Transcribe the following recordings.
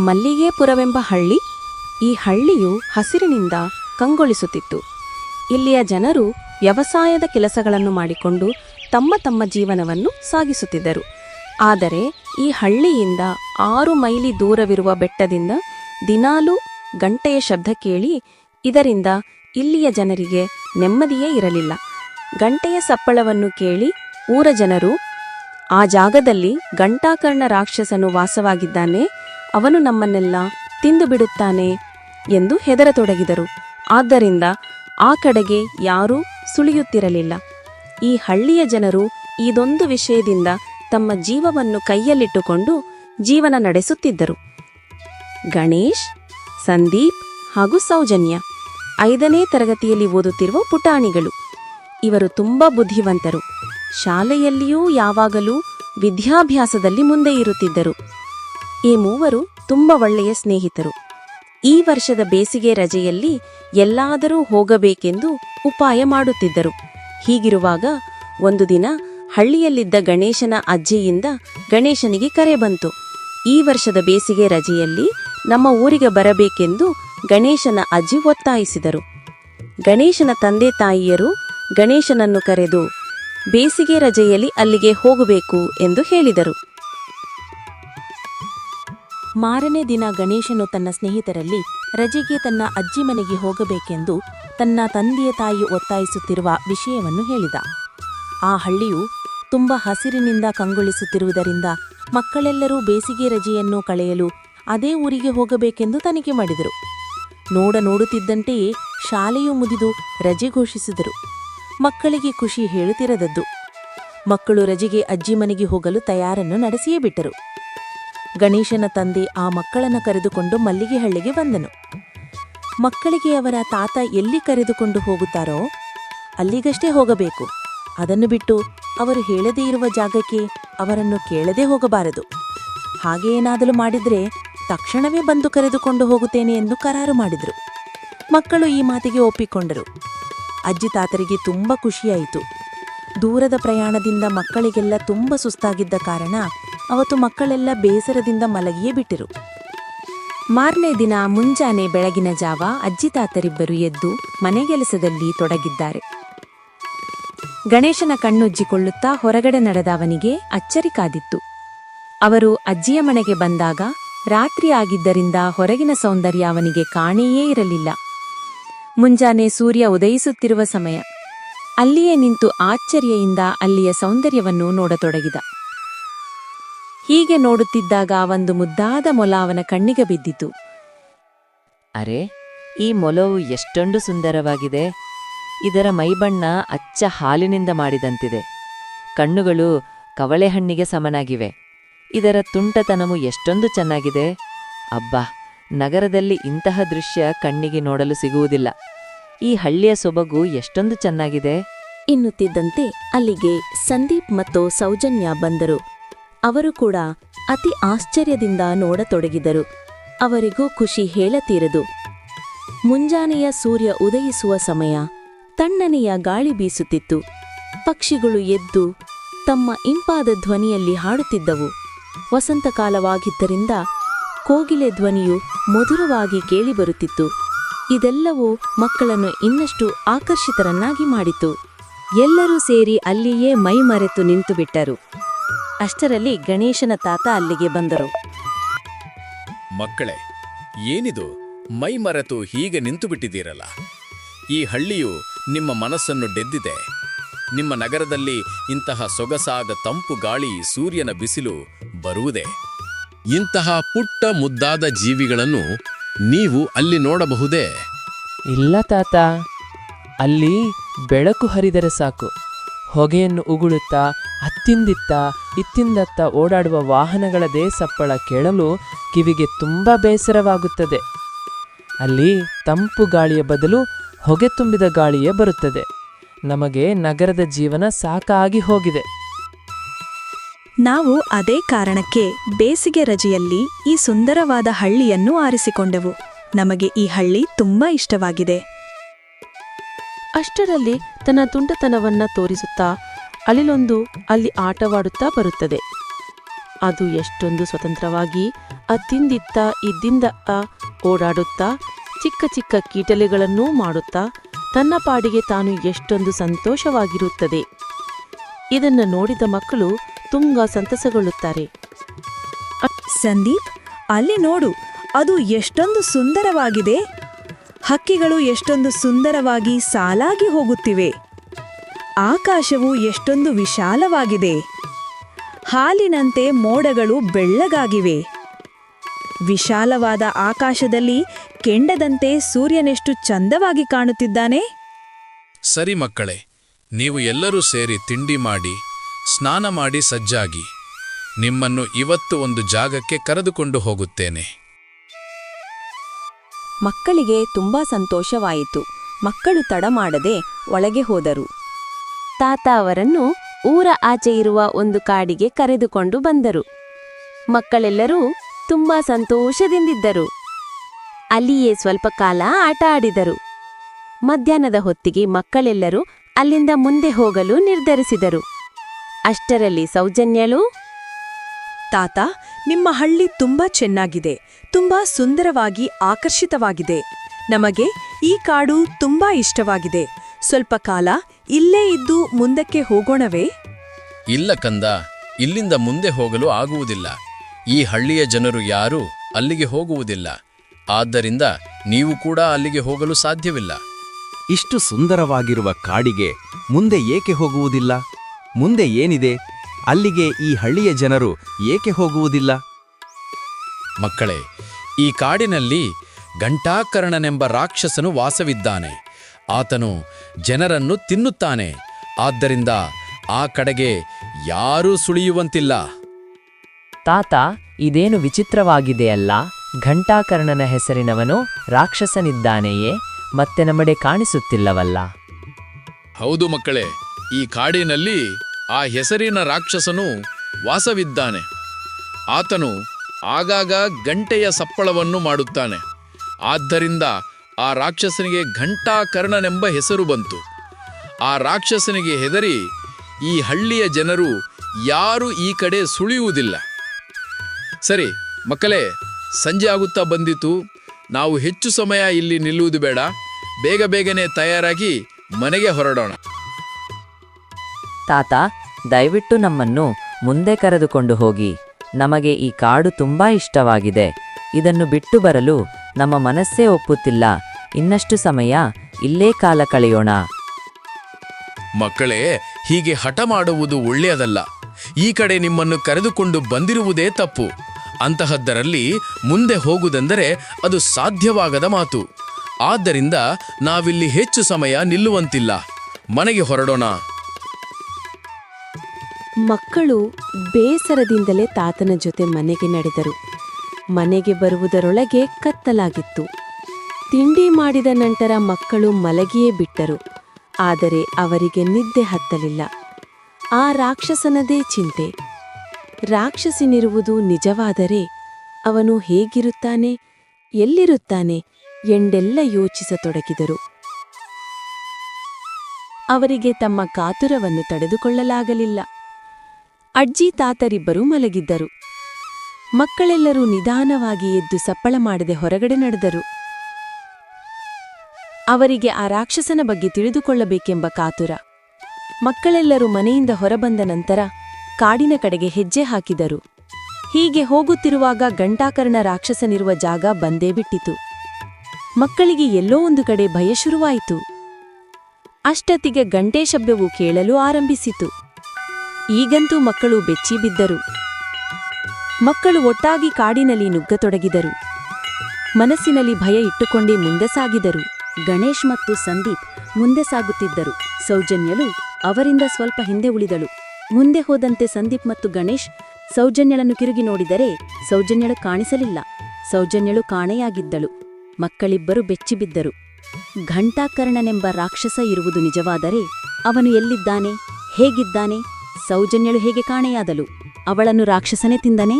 ಮಲ್ಲಿಗೆಪುರವೆಂಬ ಹಳ್ಳಿ, ಈ ಹಳ್ಳಿಯು ಹಸಿರಿನಿಂದ ಕಂಗೊಳಿಸುತ್ತಿತ್ತು. ಇಲ್ಲಿಯ ಜನರು ವ್ಯವಸಾಯದ ಕೆಲಸಗಳನ್ನು ಮಾಡಿಕೊಂಡು ತಮ್ಮ ತಮ್ಮ ಜೀವನವನ್ನು ಸಾಗಿಸುತ್ತಿದ್ದರು. ಆದರೆ ಈ ಹಳ್ಳಿಯಿಂದ ಆರು ಮೈಲಿ ದೂರವಿರುವ ಬೆಟ್ಟದಿಂದ ದಿನಾಲೂ ಗಂಟೆಯ ಶಬ್ದ ಕೇಳಿ ಇದರಿಂದ ಇಲ್ಲಿಯ ಜನರಿಗೆ ನೆಮ್ಮದಿಯೇ ಇರಲಿಲ್ಲ. ಗಂಟೆಯ ಸಪ್ಪಳವನ್ನು ಕೇಳಿ ಊರ ಜನರು, ಆ ಜಾಗದಲ್ಲಿ ಗಂಟಾಕರ್ಣ ರಾಕ್ಷಸನು ವಾಸವಾಗಿದ್ದಾನೆ ಅವನು ನಮ್ಮನ್ನೆಲ್ಲ ತಿಂದು ಬಿಡುತ್ತಾನೆ ಎಂದು ಹೆದರತೊಡಗಿದರು. ಆದ್ದರಿಂದ ಆ ಕಡೆಗೆ ಯಾರೂ ಸುಳಿಯುತ್ತಿರಲಿಲ್ಲ. ಈ ಹಳ್ಳಿಯ ಜನರು ಇದೊಂದು ವಿಷಯದಿಂದ ತಮ್ಮ ಜೀವವನ್ನು ಕೈಯಲ್ಲಿಟ್ಟುಕೊಂಡು ಜೀವನ ನಡೆಸುತ್ತಿದ್ದರು. ಗಣೇಶ್, ಸಂದೀಪ್ ಹಾಗೂ ಸೌಜನ್ಯ ಐದನೇ ತರಗತಿಯಲ್ಲಿ ಓದುತ್ತಿರುವ ಪುಟಾಣಿಗಳು. ಇವರು ತುಂಬ ಬುದ್ಧಿವಂತರು. ಶಾಲೆಯಲ್ಲಿಯೂ ಯಾವಾಗಲೂ ವಿದ್ಯಾಭ್ಯಾಸದಲ್ಲಿ ಮುಂದೆ ಇರುತ್ತಿದ್ದರು. ಈ ಮೂವರು ತುಂಬ ಒಳ್ಳೆಯ ಸ್ನೇಹಿತರು. ಈ ವರ್ಷದ ಬೇಸಿಗೆ ರಜೆಯಲ್ಲಿ ಎಲ್ಲಾದರೂ ಹೋಗಬೇಕೆಂದು ಉಪಾಯ ಮಾಡುತ್ತಿದ್ದರು. ಹೀಗಿರುವಾಗ ಒಂದು ದಿನ ಹಳ್ಳಿಯಲ್ಲಿದ್ದ ಗಣೇಶನ ಅಜ್ಜಿಯಿಂದ ಗಣೇಶನಿಗೆ ಕರೆ ಬಂತು. ಈ ವರ್ಷದ ಬೇಸಿಗೆ ರಜೆಯಲ್ಲಿ ನಮ್ಮ ಊರಿಗೆ ಬರಬೇಕೆಂದು ಗಣೇಶನ ಅಜ್ಜಿ ಒತ್ತಾಯಿಸಿದರು. ಗಣೇಶನ ತಂದೆ ತಾಯಿಯರು ಗಣೇಶನನ್ನು ಕರೆದು, ಬೇಸಿಗೆ ರಜೆಯಲ್ಲಿ ಅಲ್ಲಿಗೆ ಹೋಗಬೇಕು ಎಂದು ಹೇಳಿದರು. ಮಾರನೇ ದಿನ ಗಣೇಶನು ತನ್ನ ಸ್ನೇಹಿತರಲ್ಲಿ ರಜೆಗೆ ತನ್ನ ಅಜ್ಜಿ ಮನೆಗೆ ಹೋಗಬೇಕೆಂದು ತನ್ನ ತಂದೆಯ ತಾಯಿ ಒತ್ತಾಯಿಸುತ್ತಿರುವ ವಿಷಯವನ್ನು ಹೇಳಿದ. ಆ ಹಳ್ಳಿಯು ತುಂಬ ಹಸಿರಿನಿಂದ ಕಂಗೊಳಿಸುತ್ತಿರುವುದರಿಂದ ಮಕ್ಕಳೆಲ್ಲರೂ ಬೇಸಿಗೆ ರಜೆಯನ್ನು ಕಳೆಯಲು ಅದೇ ಊರಿಗೆ ಹೋಗಬೇಕೆಂದು ತನಿಖೆ ಮಾಡಿದರು. ನೋಡ ನೋಡುತ್ತಿದ್ದಂತೆಯೇ ಶಾಲೆಯು ಮುದಿದು ರಜೆ ಘೋಷಿಸಿದರು. ಮಕ್ಕಳಿಗೆ ಖುಷಿ ಹೇಳುತ್ತಿರದದ್ದು. ಮಕ್ಕಳು ರಜೆಗೆ ಅಜ್ಜಿ ಮನೆಗೆ ಹೋಗಲು ತಯಾರನ್ನು ನಡೆಸಿಯೇ ಬಿಟ್ಟರು. ಗಣೇಶನ ತಂದೆ ಆ ಮಕ್ಕಳನ್ನು ಕರೆದುಕೊಂಡು ಮಲ್ಲಿಗೆ ಹಳ್ಳಿಗೆ ಬಂದನು. ಮಕ್ಕಳಿಗೆ ಅವರ ತಾತ ಎಲ್ಲಿ ಕರೆದುಕೊಂಡು ಹೋಗುತ್ತಾರೋ ಅಲ್ಲಿಗಷ್ಟೇ ಹೋಗಬೇಕು. ಅದನ್ನು ಬಿಟ್ಟು ಅವರು ಹೇಳದೇ ಇರುವ ಜಾಗಕ್ಕೆ ಅವರನ್ನು ಕೇಳದೆ ಹೋಗಬಾರದು. ಹಾಗೆ ಏನಾದರೂ ಮಾಡಿದ್ರೆ ತಕ್ಷಣವೇ ಬಂದು ಕರೆದುಕೊಂಡು ಹೋಗುತ್ತೇನೆ ಎಂದು ಕರಾರು ಮಾಡಿದರು. ಮಕ್ಕಳು ಈ ಮಾತಿಗೆ ಒಪ್ಪಿಕೊಂಡರು. ಅಜ್ಜಿ ತಾತರಿಗೆ ತುಂಬ ಖುಷಿಯಾಯಿತು. ದೂರದ ಪ್ರಯಾಣದಿಂದ ಮಕ್ಕಳಿಗೆಲ್ಲ ತುಂಬ ಸುಸ್ತಾಗಿದ್ದ ಕಾರಣ ಅವತ್ತು ಮಕ್ಕಳೆಲ್ಲ ಬೇಸರದಿಂದ ಮಲಗಿಯೇ ಬಿಟ್ಟರು. ಮಾರನೇ ದಿನ ಮುಂಜಾನೆ ಬೆಳಗಿನ ಜಾವ ಅಜ್ಜಿ ತಾತರಿಬ್ಬರು ಎದ್ದು ಮನೆಗೆಲಸದಲ್ಲಿ ತೊಡಗಿದ್ದಾರೆ. ಗಣೇಶನ ಕಣ್ಣುಜ್ಜಿಕೊಳ್ಳುತ್ತಾ ಹೊರಗಡೆ ನಡೆದ ಅವನಿಗೆ ಅಚ್ಚರಿ ಕಾದಿತ್ತು. ಅವರು ಅಜ್ಜಿಯ ಮನೆಗೆ ಬಂದಾಗ ರಾತ್ರಿ ಆಗಿದ್ದರಿಂದ ಹೊರಗಿನ ಸೌಂದರ್ಯ ಅವನಿಗೆ ಕಾಣೆಯೇ ಇರಲಿಲ್ಲ. ಮುಂಜಾನೆ ಸೂರ್ಯ ಉದಯಿಸುತ್ತಿರುವ ಸಮಯ. ಅಲ್ಲಿಯೇ ನಿಂತು ಆಶ್ಚರ್ಯೆಯಿಂದ ಅಲ್ಲಿಯ ಸೌಂದರ್ಯವನ್ನು ನೋಡತೊಡಗಿದ. ಹೀಗೆ ನೋಡುತ್ತಿದ್ದಾಗ ಒಂದು ಮುದ್ದಾದ ಮೊಲ ಅವನ ಕಣ್ಣಿಗೆ ಬಿದ್ದಿತು. ಅರೆ ಈ ಮೊಲವು ಎಷ್ಟೊಂದು ಸುಂದರವಾಗಿದೆ. ಇದರ ಮೈಬಣ್ಣ ಅಚ್ಚ ಹಾಲಿನಿಂದ ಮಾಡಿದಂತಿದೆ. ಕಣ್ಣುಗಳು ಕವಳೆಹಣ್ಣಿಗೆ ಸಮನಾಗಿವೆ. ಇದರ ತುಂಟತನವು ಎಷ್ಟೊಂದು ಚೆನ್ನಾಗಿದೆ. ಅಬ್ಬಾ ನಗರದಲ್ಲಿ ಇಂತಹ ದೃಶ್ಯ ಕಣ್ಣಿಗೆ ನೋಡಲು ಸಿಗುವುದಿಲ್ಲ. ಈ ಹಳ್ಳಿಯ ಸೊಬಗು ಎಷ್ಟೊಂದು ಚೆನ್ನಾಗಿದೆ. ಎನ್ನುತ್ತಿದ್ದಂತೆ ಅಲ್ಲಿಗೆ ಸಂದೀಪ್ ಮತ್ತು ಸೌಜನ್ಯ ಬಂದರು. ಅವರು ಕೂಡ ಅತಿ ಆಶ್ಚರ್ಯದಿಂದ ನೋಡತೊಡಗಿದರು. ಅವರಿಗೂ ಖುಷಿ ಹೇಳತೀರದು. ಮುಂಜಾನೆಯ ಸೂರ್ಯ ಉದಯಿಸುವ ಸಮಯ, ತಣ್ಣನೆಯ ಗಾಳಿ ಬೀಸುತ್ತಿತ್ತು. ಪಕ್ಷಿಗಳು ಎದ್ದು ತಮ್ಮ ಇಂಪಾದ ಧ್ವನಿಯಲ್ಲಿ ಹಾಡುತ್ತಿದ್ದವು. ವಸಂತಕಾಲವಾಗಿದ್ದರಿಂದ ಕೋಗಿಲೆ ಧ್ವನಿಯು ಮಧುರವಾಗಿ ಕೇಳಿಬರುತ್ತಿತ್ತು. ಇದೆಲ್ಲವೂ ಮಕ್ಕಳನ್ನು ಇನ್ನಷ್ಟು ಆಕರ್ಷಿತರನ್ನಾಗಿ ಮಾಡಿತು. ಎಲ್ಲರೂ ಸೇರಿ ಅಲ್ಲಿಯೇ ಮೈಮರೆತು ನಿಂತುಬಿಟ್ಟರು. ಅಷ್ಟರಲ್ಲಿ ಗಣೇಶನ ತಾತ ಅಲ್ಲಿಗೆ ಬಂದರು. ಮಕ್ಕಳೇ ಏನಿದು? ಮೈ ಮರೆತು ಹೀಗೆ ನಿಂತು ಬಿಟ್ಟಿದ್ದೀರಲ್ಲ ಈ ಹಳ್ಳಿಯು ನಿಮ್ಮ ಮನಸ್ಸನ್ನು ಡೆದ್ದಿದೆ. ನಿಮ್ಮ ನಗರದಲ್ಲಿ ಇಂತಹ ಸೊಗಸಾದ ತಂಪು ಗಾಳಿ ಸೂರ್ಯನ ಬಿಸಿಲು ಬರುವುದೇ? ಇಂತಹ ಪುಟ್ಟ ಮುದ್ದಾದ ಜೀವಿಗಳನ್ನು ನೀವು ಅಲ್ಲಿ ನೋಡಬಹುದೇ? ಇಲ್ಲ ತಾತ ಅಲ್ಲಿ ಬೆಳಕು ಹರಿದರೆ ಸಾಕು. ಹೊಗೆಯನ್ನು ಉಗುಳುತ್ತಾ ಅತ್ತಿಂದಿತ್ತ ಇತ್ತಿಂದತ್ತ ಓಡಾಡುವ ವಾಹನಗಳದೇ ಸಪ್ಪಳ ಕೇಳಲು ಕಿವಿಗೆ ತುಂಬ ಬೇಸರವಾಗುತ್ತದೆ. ಅಲ್ಲಿ ತಂಪು ಗಾಳಿಯ ಬದಲು ಹೊಗೆ ತುಂಬಿದ ಗಾಳಿಯೇ ಬರುತ್ತದೆ. ನಮಗೆ ನಗರದ ಜೀವನ ಸಾಕಾಗಿ ಹೋಗಿದೆ. ನಾವು ಅದೇ ಕಾರಣಕ್ಕೆ ಬೇಸಿಗೆ ರಜೆಯಲ್ಲಿ ಈ ಸುಂದರವಾದ ಹಳ್ಳಿಯನ್ನು ಆರಿಸಿಕೊಂಡೆವು. ನಮಗೆ ಈ ಹಳ್ಳಿ ತುಂಬಾ ಇಷ್ಟವಾಗಿದೆ. ಅಷ್ಟರಲ್ಲಿ ತನ್ನ ತುಂಡತನವನ್ನ ತೋರಿಸುತ್ತಾ ಅಳಿಲೊಂದು ಅಲ್ಲಿ ಆಟವಾಡುತ್ತಾ ಬರುತ್ತದೆ. ಅದು ಎಷ್ಟೊಂದು ಸ್ವತಂತ್ರವಾಗಿ ಅತ್ತಿಂದಿತ್ತ ಇದ್ದಿಂದ ಓಡಾಡುತ್ತಾ ಚಿಕ್ಕ ಚಿಕ್ಕ ಕೀಟಲೆಗಳನ್ನೂ ಮಾಡುತ್ತಾ ತನ್ನ ಪಾಡಿಗೆ ತಾನು ಎಷ್ಟೊಂದು ಸಂತೋಷವಾಗಿರುತ್ತದೆ. ಇದನ್ನು ನೋಡಿದ ಮಕ್ಕಳು ತುಂಬ ಸಂತಸಗೊಳ್ಳುತ್ತಾರೆ. ಸಂದೀಪ್, ಅಲ್ಲಿ ನೋಡು, ಅದು ಎಷ್ಟೊಂದು ಸುಂದರವಾಗಿದೆ. ಹಕ್ಕಿಗಳು ಎಷ್ಟೊಂದು ಸುಂದರವಾಗಿ ಸಾಲಾಗಿ ಹೋಗುತ್ತಿವೆ. ಆಕಾಶವು ಎಷ್ಟೊಂದು ವಿಶಾಲವಾಗಿದೆ. ಹಾಲಿನಂತೆ ಮೋಡಗಳು ಬೆಳ್ಳಗಾಗಿವೆ. ವಿಶಾಲವಾದ ಆಕಾಶದಲ್ಲಿ ಕೆಂಡದಂತೆ ಸೂರ್ಯನೆಷ್ಟು ಚಂದವಾಗಿ ಕಾಣುತ್ತಿದ್ದಾನೆ? ಸರಿ ಮಕ್ಕಳೇ, ನೀವು ಎಲ್ಲರೂ ಸೇರಿ ತಿಂಡಿ ಮಾಡಿ, ಸ್ನಾನ ಮಾಡಿ ಸಜ್ಜಾಗಿ. ನಿಮ್ಮನ್ನು ಇವತ್ತು ಒಂದು ಜಾಗಕ್ಕೆ ಕರೆದುಕೊಂಡು ಹೋಗುತ್ತೇನೆ. ಮಕ್ಕಳಿಗೆ ತುಂಬಾ ಸಂತೋಷವಾಯಿತು. ಮಕ್ಕಳು ತಡ ಮಾಡದೆ ಒಳಗೆ ಹೋದರು. ತಾತ ಅವರನ್ನು ಊರ ಆಚೆ ಇರುವ ಒಂದು ಕಾಡಿಗೆ ಕರೆದುಕೊಂಡು ಬಂದರು. ಮಕ್ಕಳೆಲ್ಲರೂ ತುಂಬಾ ಸಂತೋಷದಿಂದಿದ್ದರು. ಅಲ್ಲಿಯೇ ಸ್ವಲ್ಪ ಕಾಲ ಆಟ ಆಡಿದರು. ಮಧ್ಯಾಹ್ನದ ಹೊತ್ತಿಗೆ ಮಕ್ಕಳೆಲ್ಲರೂ ಅಲ್ಲಿಂದ ಮುಂದೆ ಹೋಗಲು ನಿರ್ಧರಿಸಿದರು. ಅಷ್ಟರಲ್ಲಿ ಸೌಜನ್ಯಳು ತಾತ ನಿಮ್ಮ ಹಳ್ಳಿ ತುಂಬಾ ಚೆನ್ನಾಗಿದೆ ತುಂಬಾ ಸುಂದರವಾಗಿ ಆಕರ್ಷಿತವಾಗಿದೆ. ನಮಗೆ ಈ ಕಾಡು ತುಂಬಾ ಇಷ್ಟವಾಗಿದೆ. ಸ್ವಲ್ಪ ಕಾಲ ಇಲ್ಲೇ ಇದ್ದು ಮುಂದಕ್ಕೆ ಹೋಗೋಣವೇ? ಇಲ್ಲ ಕಂದ ಇಲ್ಲಿಂದ ಮುಂದೆ ಹೋಗಲು ಆಗುವುದಿಲ್ಲ. ಈ ಹಳ್ಳಿಯ ಜನರು ಯಾರೂ ಅಲ್ಲಿಗೆ ಹೋಗುವುದಿಲ್ಲ. ಆದ್ದರಿಂದ ನೀವು ಕೂಡ ಅಲ್ಲಿಗೆ ಹೋಗಲು ಸಾಧ್ಯವಿಲ್ಲ. ಇಷ್ಟು ಸುಂದರವಾಗಿರುವ ಕಾಡಿಗೆ ಮುಂದೆ ಏಕೆ ಹೋಗುವುದಿಲ್ಲ? ಮುಂದೆ ಏನಿದೆ? ಅಲ್ಲಿಗೆ ಈ ಹಳ್ಳಿಯ ಜನರು ಏಕೆ ಹೋಗುವುದಿಲ್ಲ? ಮಕ್ಕಳೇ ಈ ಕಾಡಿನಲ್ಲಿ ಘಂಟಾಕರ್ಣನೆಂಬ ರಾಕ್ಷಸನು ವಾಸವಿದ್ದಾನೆ. ಆತನು ಜನರನ್ನು ತಿನ್ನುತ್ತಾನೆ. ಆದ್ದರಿಂದ ಆ ಕಡೆಗೆ ಯಾರೂ ಸುಳಿಯುವಂತಿಲ್ಲ. ತಾತ ಇದೇನು ವಿಚಿತ್ರವಾಗಿದೆಯಲ್ಲ? ಘಂಟಾಕರ್ಣನ ಹೆಸರಿನವನು ರಾಕ್ಷಸನಿದ್ದಾನೆಯೇ? ಮತ್ತೆ ನಮ್ಮಡೆ ಕಾಣಿಸುತ್ತಿಲ್ಲವಲ್ಲ? ಹೌದು ಮಕ್ಕಳೇ ಈ ಕಾಡಿನಲ್ಲಿ ಆ ಹೆಸರಿನ ರಾಕ್ಷಸನು ವಾಸವಿದ್ದಾನೆ. ಆತನು ಆಗಾಗ ಗಂಟೆಯ ಸಪ್ಪಳವನ್ನು ಮಾಡುತ್ತಾನೆ. ಆದ್ದರಿಂದ ಆ ರಾಕ್ಷಸನಿಗೆ ಘಂಟಾಕರ್ಣನೆಂಬ ಹೆಸರು ಬಂತು. ಆ ರಾಕ್ಷಸನಿಗೆ ಹೆದರಿ ಈ ಹಳ್ಳಿಯ ಜನರು ಯಾರೂ ಈ ಕಡೆ ಸುಳಿಯುವುದಿಲ್ಲ. ಸರಿ, ಮಕ್ಕಳೇ, ಸಂಜೆ ಆಗುತ್ತಾ ಬಂದಿತು. ನಾವು ಹೆಚ್ಚು ಸಮಯ ಇಲ್ಲಿ ನಿಲ್ಲುವುದು ಬೇಡ. ಬೇಗ ಬೇಗನೆ ತಯಾರಾಗಿ ಮನೆಗೆ ಹೊರಡೋಣ. ತಾತ, ದಯವಿಟ್ಟು ನಮ್ಮನ್ನು ಮುಂದೆ ಕರೆದುಕೊಂಡು ಹೋಗಿ. ನಮಗೆ ಈ ಕಾಡು ತುಂಬಾ ಇಷ್ಟವಾಗಿದೆ. ಇದನ್ನು ಬಿಟ್ಟು ಬರಲು ನಮ್ಮ ಮನಸ್ಸೇ ಒಪ್ಪುತ್ತಿಲ್ಲ. ಇನ್ನಷ್ಟು ಸಮಯ ಇಲ್ಲೇ ಕಾಲ ಕಳೆಯೋಣ. ಮಕ್ಕಳೇ, ಹೀಗೆ ಹಠ ಮಾಡುವುದು ಒಳ್ಳೆಯದಲ್ಲ. ಈ ಕಡೆ ನಿಮ್ಮನ್ನು ಕರೆದುಕೊಂಡು ಬಂದಿರುವುದೇ ತಪ್ಪು. ಅಂತಹದ್ದರಲ್ಲಿ ಮುಂದೆ ಹೋಗುವುದೆಂದರೆ ಅದು ಸಾಧ್ಯವಾಗದ ಮಾತು. ಆದ್ದರಿಂದ ನಾವಿಲ್ಲಿ ಹೆಚ್ಚು ಸಮಯ ನಿಲ್ಲುವಂತಿಲ್ಲ. ಮನೆಗೆ ಹೊರಡೋಣ. ಮಕ್ಕಳು ಬೇಸರದಿಂದಲೇ ತಾತನ ಜೊತೆ ಮನೆಗೆ ನಡೆದರು. ಮನೆಗೆ ಬರುವುದರೊಳಗೆ ಕತ್ತಲಾಗಿತ್ತು. ತಿಂಡಿ ಮಾಡಿದ ನಂತರ ಮಕ್ಕಳು ಮಲಗಿಯೇ ಬಿಟ್ಟರು. ಆದರೆ ಅವರಿಗೆ ನಿದ್ದೆ ಹತ್ತಲಿಲ್ಲ. ಆ ರಾಕ್ಷಸನದೇ ಚಿಂತೆ. ರಾಕ್ಷಸನಿರುವುದು ನಿಜವಾದರೆ ಅವನು ಹೇಗಿರುತ್ತಾನೆ, ಎಲ್ಲಿರುತ್ತಾನೆ ಎಂದೆಲ್ಲ ಯೋಚಿಸತೊಡಗಿದರು. ಅವರಿಗೆ ತಮ್ಮ ಕಾತುರವನ್ನು ತಡೆದುಕೊಳ್ಳಲಾಗಲಿಲ್ಲ. ಅಜ್ಜಿ ತಾತರಿಬ್ಬರೂ ಮಲಗಿದ್ದರು. ಮಕ್ಕಳೆಲ್ಲರೂ ನಿಧಾನವಾಗಿ ಎದ್ದು ಸಪ್ಪಳ ಮಾಡದೆ ಹೊರಗಡೆ ನಡೆದರು. ಅವರಿಗೆ ಆ ರಾಕ್ಷಸನ ಬಗ್ಗೆ ತಿಳಿದುಕೊಳ್ಳಬೇಕೆಂಬ ಕಾತುರ. ಮಕ್ಕಳೆಲ್ಲರೂ ಮನೆಯಿಂದ ಹೊರಬಂದ ನಂತರ ಕಾಡಿನ ಕಡೆಗೆ ಹೆಜ್ಜೆ ಹಾಕಿದರು. ಹೀಗೆ ಹೋಗುತ್ತಿರುವಾಗ ಗಂಟಾಕರ್ಣ ರಾಕ್ಷಸನಿರುವ ಜಾಗ ಬಂದೇ ಬಿಟ್ಟಿತು. ಮಕ್ಕಳಿಗೆ ಎಲ್ಲೋ ಒಂದು ಕಡೆ ಭಯ ಶುರುವಾಯಿತು. ಅಷ್ಟತಿಗೆ ಗಂಟೆ ಶಬ್ದವು ಕೇಳಲು ಆರಂಭಿಸಿತು. ಈಗಂತೂ ಮಕ್ಕಳು ಬೆಚ್ಚಿ ಬಿದ್ದರು. ಮಕ್ಕಳು ಒಟ್ಟಾಗಿ ಕಾಡಿನಲ್ಲಿ ನುಗ್ಗತೊಡಗಿದರು. ಮನಸ್ಸಿನಲ್ಲಿ ಭಯ ಇಟ್ಟುಕೊಂಡೇ ಮುಂದೆ ಸಾಗಿದರು. ಗಣೇಶ್ ಮತ್ತು ಸಂದೀಪ್ ಮುಂದೆ ಸಾಗುತ್ತಿದ್ದರು. ಸೌಜನ್ಯಳು ಅವರಿಂದ ಸ್ವಲ್ಪ ಹಿಂದೆ ಉಳಿದಳು. ಮುಂದೆ ಹೋದಂತೆ ಸಂದೀಪ್ ಮತ್ತು ಗಣೇಶ್ ಸೌಜನ್ಯಳನ್ನು ಕಿರುಗಿ ನೋಡಿದರೆ ಸೌಜನ್ಯಳು ಕಾಣಿಸಲಿಲ್ಲ. ಸೌಜನ್ಯಳು ಕಾಣೆಯಾಗಿದ್ದಳು. ಮಕ್ಕಳಿಬ್ಬರು ಬೆಚ್ಚಿಬಿದ್ದರು ಘಂಟಾಕರ್ಣನೆಂಬ ರಾಕ್ಷಸ ಇರುವುದು ನಿಜವಾದರೆ ಅವನು ಎಲ್ಲಿದ್ದಾನೆ? ಹೇಗಿದ್ದಾನೆ? ಸೌಜನ್ಯಳು ಹೇಗೆ ಕಾಣೆಯಾದಳು? ಅವಳನ್ನು ರಾಕ್ಷಸನೇ ತಿಂದನೆ?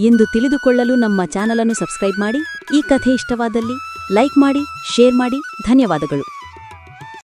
ಎಂದು ತಿಳಿದುಕೊಳ್ಳಲು ನಮ್ಮ ಚಾನಲನ್ನು ಸಬ್ಸ್ಕ್ರೈಬ್ ಮಾಡಿ, ಈ ಕಥೆ ಇಷ್ಟವಾದಲ್ಲಿ ಲೈಕ್ ಮಾಡಿ, ಶೇರ್ ಮಾಡಿ, ಧನ್ಯವಾದಗಳು.